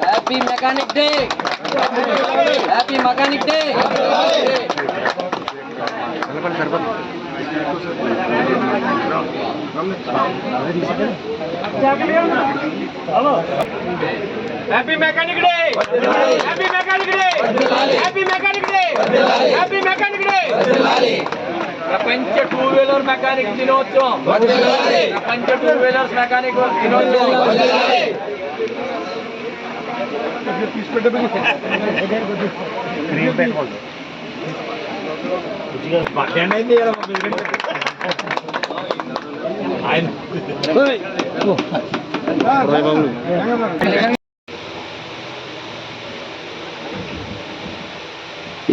Happy mechanic day happy mechanic day hello happy mechanic day happy mechanic day happy mechanic day happy mechanic day ప్రపంచ two wheeler mechanic దినోత్సవం. ప్రపంచ two wheelers mechanic దినోత్సవం.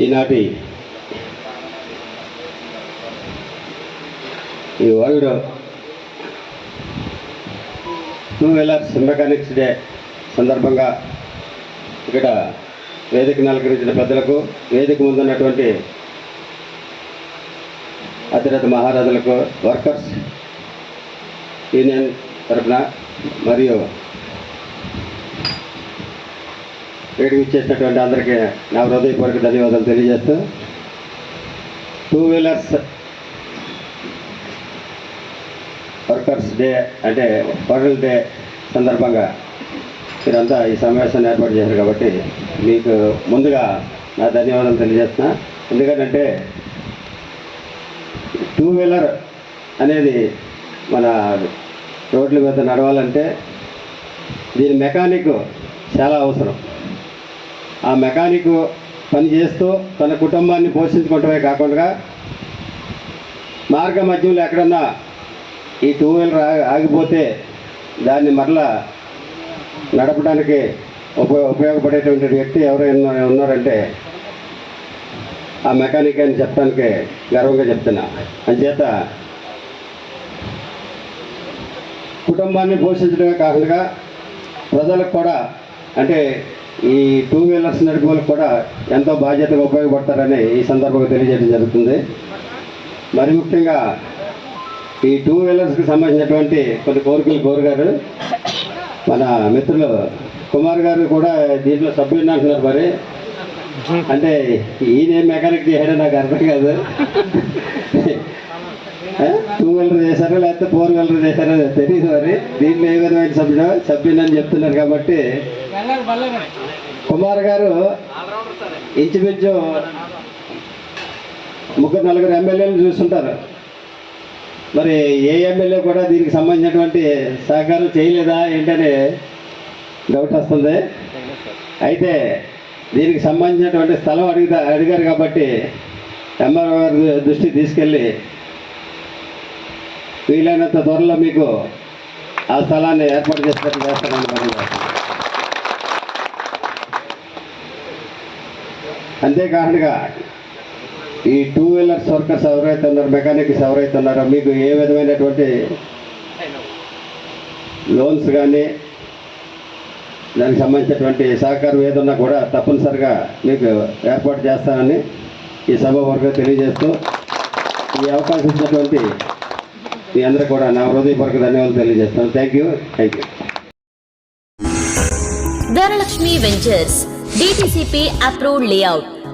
ఈనాటి ఈ two wheelers mechanics day సందర్భంగా ఇక్కడ వేదిక నలకరించిన పెద్దలకు వేదిక ముందున్నటువంటి అతిరథ మహారాజులకు వర్కర్స్ యూనియన్ తరఫున మరియు వేడికి ఇచ్చేసినటువంటి అందరికీ నా హృదయపూర్వక ధన్యవాదాలు తెలియజేస్తూ టూ వీలర్స్ వర్కర్స్ డే అంటే వరల్డ్ డే సందర్భంగా మీరంతా ఈ సమావేశాన్ని ఏర్పాటు చేశారు కాబట్టి మీకు ముందుగా నా ధన్యవాదాలు తెలియజేస్తున్నా. ఎందుకంటే టూ వీలర్ అనేది మన రోడ్ల మీద నడవాలంటే దీని మెకానిక్ చాలా అవసరం. ఆ మెకానిక్ పని చేస్తూ తన కుటుంబాన్ని పోషించుకోవటమే కాకుండా మార్గ మధ్యంలో ఎక్కడన్నా ఈ టూ వీలర్ ఆగి- ఆగిపోతే దాన్ని మరలా నడపడానికి ఉపయోగ ఉపయోగపడేటువంటి వ్యక్తి ఎవరైనా ఉన్నారంటే ఆ మెకానిక్ అని చెప్పడానికి గర్వంగా చెప్తున్నా. అంచేత కుటుంబాన్ని పోషించడమే కాకుండా ప్రజలకు కూడా అంటే ఈ టూ వీలర్స్ నడిపే వాళ్ళకి కూడా ఎంతో బాధ్యతగా ఉపయోగపడతారని ఈ సందర్భంగా తెలియజేయడం జరుగుతుంది. మరి ముఖ్యంగా ఈ టూ వీలర్స్కి సంబంధించినటువంటి కొన్ని కోరికలు కోరుగారు. మన మిత్రులు కుమార్ గారు కూడా దీంట్లో సభ్యుని అంటున్నారు మరి. అంటే ఈయన మెకానిక్ చేయడం నాకు అర్థం కాదు. టూ వీలర్ చేశారో లేకపోతే ఫోర్ వీలర్ చేశారో తెలియదు మరి. దీంట్లో ఏ విధమైన సభ్యుడు సభ్యులు అని చెప్తున్నారు కాబట్టి. కుమార్ గారు ఇంచుమించు ముగ్గురు నలుగురు ఎమ్మెల్యేలు చూస్తుంటారు. మరి ఏ ఎమ్మెల్యే కూడా దీనికి సంబంధించినటువంటి సహకారం చేయలేదా ఏంటని డౌట్ వస్తుంది. అయితే దీనికి సంబంధించినటువంటి స్థలం అడుగుతా అడిగారు కాబట్టి ఎంఆర్ఓ గారి దృష్టికి తీసుకెళ్ళి వీలైనంత త్వరలో మీకు ఆ స్థలాన్ని ఏర్పాటు చేసినట్టు చేస్తానని మనం అంతేకాకుండా ఈ టూ వీలర్స్ వర్కర్స్ ఎవరైతే ఉన్నారో మెకానిక్స్ ఎవరైతే ఉన్నారో మీకు ఏ విధమైనటువంటి లోన్స్ కానీ దానికి సంబంధించినటువంటి సహకారం ఏదన్నా కూడా తప్పనిసరిగా మీకు ఏర్పాటు చేస్తానని ఈ సభ వరకు తెలియజేస్తూ ఈ అవకాశం ఇచ్చినటువంటి మీ అందరూ కూడా నా హృదయపూర్వక ధన్యవాదాలు తెలియజేస్తాను thank you thank you Dhanalakshmi ventures DTCP approved layout